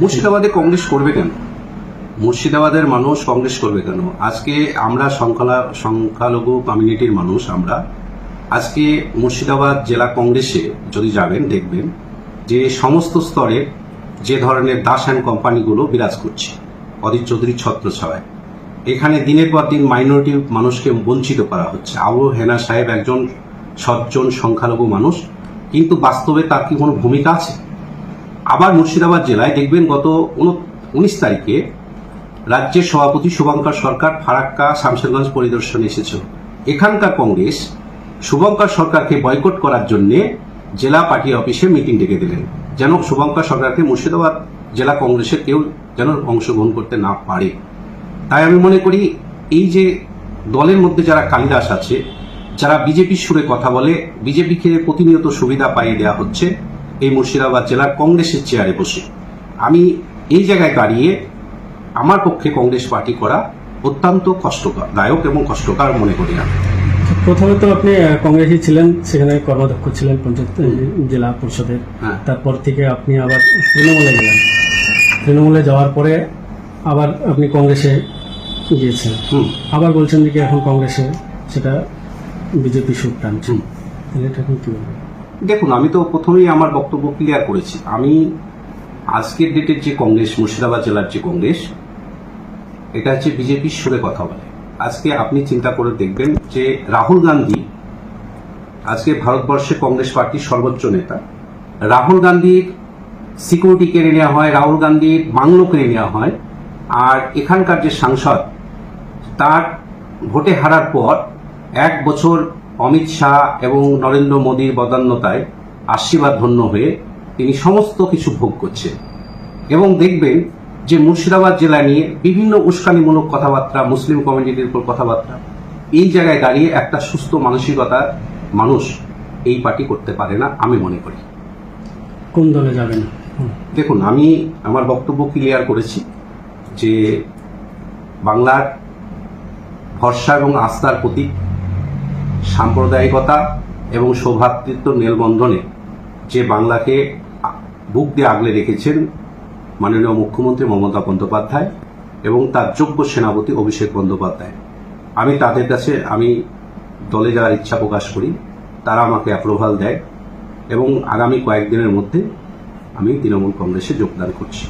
মুর্শিদাবাদে কংগ্রেস করবে কেন? মুর্শিদাবাদের মানুষ কংগ্রেস করবে কেন? আজকে আমরা সংখ্যালা, সংখ্যালঘু কমিউনিটির মানুষ আমরা। আজকে মুর্শিদাবাদ জেলা কংগ্রেসে যদি যাবেন, দেখবেন যে সমস্ত স্তরে যে ধরনের দাস অ্যান্ড কোম্পানিগুলো বিরাজ করছে অদিত চৌধুরীর ছত্রছায়ায়। এখানে দিনের পর দিন মাইনরিটি মানুষকে বঞ্চিত করা হচ্ছে। আবু হেনা সাহেব একজন সজ্জন সংখ্যালঘু মানুষ, কিন্তু বাস্তবে তার কি কোনো ভূমিকা আছে? আবার মুর্শিদাবাদ জেলায় দেখবেন গত উনিশ তারিখে রাজ্যের সভাপতি শুভঙ্কর সরকার ফারাক্কা শামশেরগঞ্জ পরিদর্শনে এসেছিল এখানকার কংগ্রেস শুভঙ্কর সরকারকে বয়কট করার জন্য জেলা পার্টি অফিসে মিটিং ডেকে দিলেন। যেন শুভঙ্কর সরকারকে মুর্শিদাবাদ জেলা কংগ্রেসের কেউ যেন অংশগ্রহণ করতে না পারে। তাই আমি মনে করি এই যে দলের মধ্যে যারা কালিদাস আছে, যারা বিজেপির সুরে কথা বলে বিজেপিকে প্রতিনিয়ত সুবিধা পাইয়ে দেওয়া হচ্ছে এই মুর্শিদাবাদ জেলার কংগ্রেসের চেয়ারে বসে। আমি এই জায়গায় দাঁড়িয়ে আমার পক্ষে কংগ্রেস পার্টি করা অত্যন্ত কষ্টদায়ক এবং কষ্টকর মনে করি আমি। প্রথমে তো আপনি কংগ্রেসই ছিলেন সেখানে কর্মাধ্যক্ষ ছিলেন পঞ্চায়েত জেলা পরিষদের। হ্যাঁ। তারপর থেকে আপনি আবার তৃণমূলে গেলেন। তৃণমূলে যাওয়ার পরে আবার আপনি কংগ্রেসে গিয়েছেন। হুম। আবার বলছেন যে কি এখন কংগ্রেসে সেটা বিজেপি সুর টানছে। এটা এখন কি দেখুন, আমি তো প্রথমেই আমার বক্তব্য ক্লিয়ার করেছি। আমি আজকের ডেটের যে কংগ্রেস, মুর্শিদাবাদ জেলার যে কংগ্রেস, এটা হচ্ছে বিজেপির সুরে কথা বলে। আজকে আপনি চিন্তা করে দেখবেন যে রাহুল গান্ধী, আজকে ভারতবর্ষে কংগ্রেস পার্টির সর্বোচ্চ নেতা, রাহুল গান্ধীর সিকিউরিটি কেড়ে নেওয়া হয়, রাহুল গান্ধীর বাংলো কেড়ে নেওয়া হয়, আর এখানকার যে সাংসদ, তার ভোটে হারার পর এক বছর অমিত শাহ এবং নরেন্দ্র মোদীর বদান্যতায় আশীর্বাদ ধন্য হয়ে তিনি সমস্ত কিছু ভোগ করছেন। এবং দেখবেন যে মুর্শিদাবাদ জেলা নিয়ে বিভিন্ন উস্কানিমূলক কথাবার্তা মুসলিম কমিউনিটির উপর কথাবার্তা এই জায়গায় দাঁড়িয়ে একটা সুস্থ মানসিকতা মানুষ এই পার্টি করতে পারে না আমি মনে করি। কোন দলে যাবেন? দেখুন আমি আমার বক্তব্য ক্লিয়ার করেছি যে বাংলার ভরসা এবং আস্থার প্রতীক সাম্প্রদায়িকতা এবং সৌভ্রাতৃত্ব মেলবন্ধনে যে বাংলাকে বুক দিয়ে আগলে রেখেছেন মাননীয় মুখ্যমন্ত্রী মমতা বন্দ্যোপাধ্যায় এবং তার যোগ্য সেনাপতি অভিষেক বন্দ্যোপাধ্যায়। আমি তাদের কাছে, আমি দলে যাওয়ার ইচ্ছা প্রকাশ করি, তারা আমাকে অ্যাপ্রুভাল দেয় এবং আগামী কয়েকদিনের মধ্যে আমি তৃণমূল কংগ্রেসে যোগদান করছি।